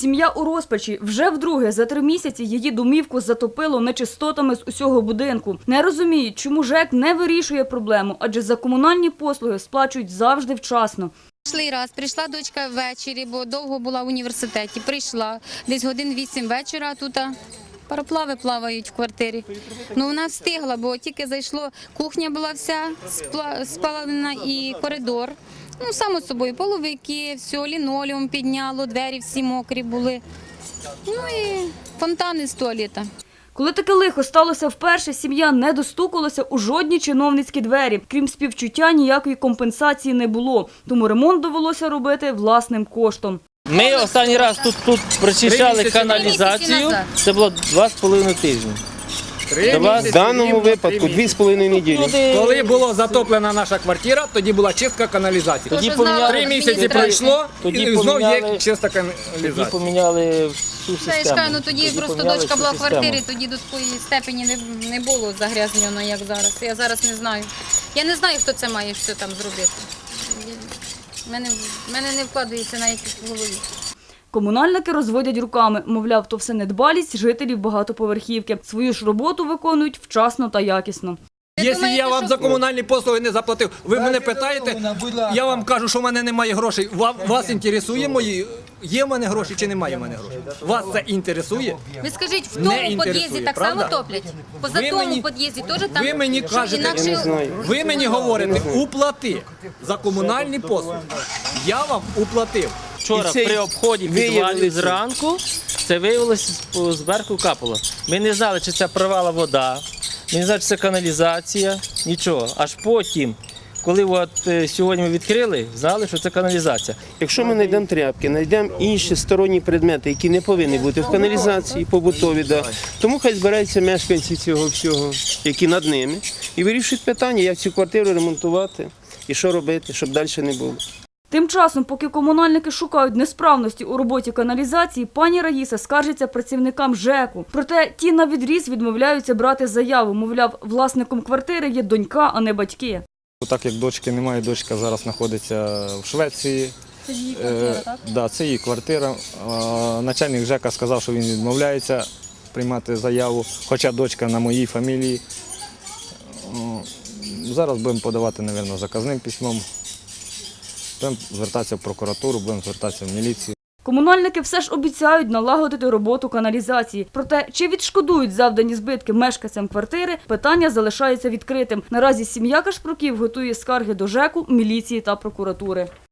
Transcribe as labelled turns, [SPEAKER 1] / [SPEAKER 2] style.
[SPEAKER 1] Сім'я у розпачі. Вже вдруге за три місяці її домівку затопило нечистотами з усього будинку. Не розуміють, чому ЖЕК не вирішує проблему, адже за комунальні послуги сплачують завжди вчасно.
[SPEAKER 2] Прийшли раз, прийшла дочка ввечері, бо довго була в університеті. Прийшла десь годин вісім вечора. Тут пароплави плавають в квартирі. Ну вона встигла, бо тільки зайшло. Кухня була вся спалена і коридор. Ну, само собою, половики, все, лінолеум підняло, двері всі мокрі були. Ну і фонтани з туалета.
[SPEAKER 1] Коли таке лихо сталося вперше, сім'я не достукалася у жодні чиновницькі двері. Крім співчуття, ніякої компенсації не було. Тому ремонт довелося робити власним коштом.
[SPEAKER 3] Ми останній раз тут, тут прочищали каналізацію. Це було два з половиною тижні. До вас
[SPEAKER 4] В даному випадку дві з половиною неділі.
[SPEAKER 5] Коли була затоплена наша квартира, тоді була чистка каналізації.
[SPEAKER 3] тоді поміняли,
[SPEAKER 5] Три місяці пройшло,
[SPEAKER 3] Тоді
[SPEAKER 5] і знов є
[SPEAKER 3] поміняли-
[SPEAKER 5] чиста
[SPEAKER 3] тоді
[SPEAKER 5] каналізація.
[SPEAKER 3] поміняли всю
[SPEAKER 2] Та я ж
[SPEAKER 3] систему.
[SPEAKER 2] кажу, ну тоді просто
[SPEAKER 3] поміняли
[SPEAKER 2] дочка
[SPEAKER 3] всю
[SPEAKER 2] була в
[SPEAKER 3] систему.
[SPEAKER 2] квартирі, тоді до такої степені не, не було загрязнено, як зараз. Я зараз не знаю. Я не знаю, хто це має все там зробити. В мене, в мене не вкладається навіть в голові.
[SPEAKER 1] Комунальники розводять руками. Мовляв, то все недбалість жителів багатоповерхівки. Свою ж роботу виконують вчасно та якісно.
[SPEAKER 5] Якщо я вам за комунальні послуги не заплатив, ви мене питаєте, я вам кажу, що в мене немає грошей. Ва- Вас інтересує мої, є в мене гроші чи немає в мене грошей? Вас це інтересує?
[SPEAKER 2] Ви скажіть, в тому під'їзді так само топлять? Поза
[SPEAKER 5] Ви
[SPEAKER 2] тому під'їзді теж там
[SPEAKER 5] ви мені кажете-
[SPEAKER 2] інакше...
[SPEAKER 5] Ви мені говорите, уплати за комунальні послуги. Я вам уплатив.
[SPEAKER 3] Вчора
[SPEAKER 4] І це
[SPEAKER 3] при обході підвалів зранку це виявилося зверху капало. Ми не знали, чи це провала вода, ми не знали, чи це каналізація, нічого. Аж потім, коли от, е, сьогодні ми відкрили, знали, що це каналізація.
[SPEAKER 4] Якщо ми знайдемо тряпки, знайдемо інші сторонні предмети, які не повинні бути в каналізації, побутові, да. тому хай збираються мешканці цього всього, які над ними, і вирішують питання, як цю квартиру ремонтувати і що робити, щоб далі не було.
[SPEAKER 1] Тим часом, поки комунальники шукають несправності у роботі каналізації, пані Раїса скаржиться працівникам ЖЕКу. Проте ті на відріз відмовляються брати заяву. Мовляв, власником квартири є донька, а не батьки.
[SPEAKER 6] Так як дочки немає, дочка зараз знаходиться в Швеції.
[SPEAKER 1] Це її
[SPEAKER 6] Е, да, це її квартира. Е, Начальник ЖЕКа сказав, що він відмовляється приймати заяву, хоча дочка на моїй фамілії. Е, Зараз будемо подавати, мабуть, заказним письмом. Будемо звертатися в прокуратуру, будемо звертатися в міліцію.
[SPEAKER 1] Комунальники все ж обіцяють налагодити роботу каналізації. Проте, чи відшкодують завдані збитки мешканцям квартири, питання залишається відкритим. Наразі сім'я Кашпруків готує скарги до ЖЕКу, міліції та прокуратури.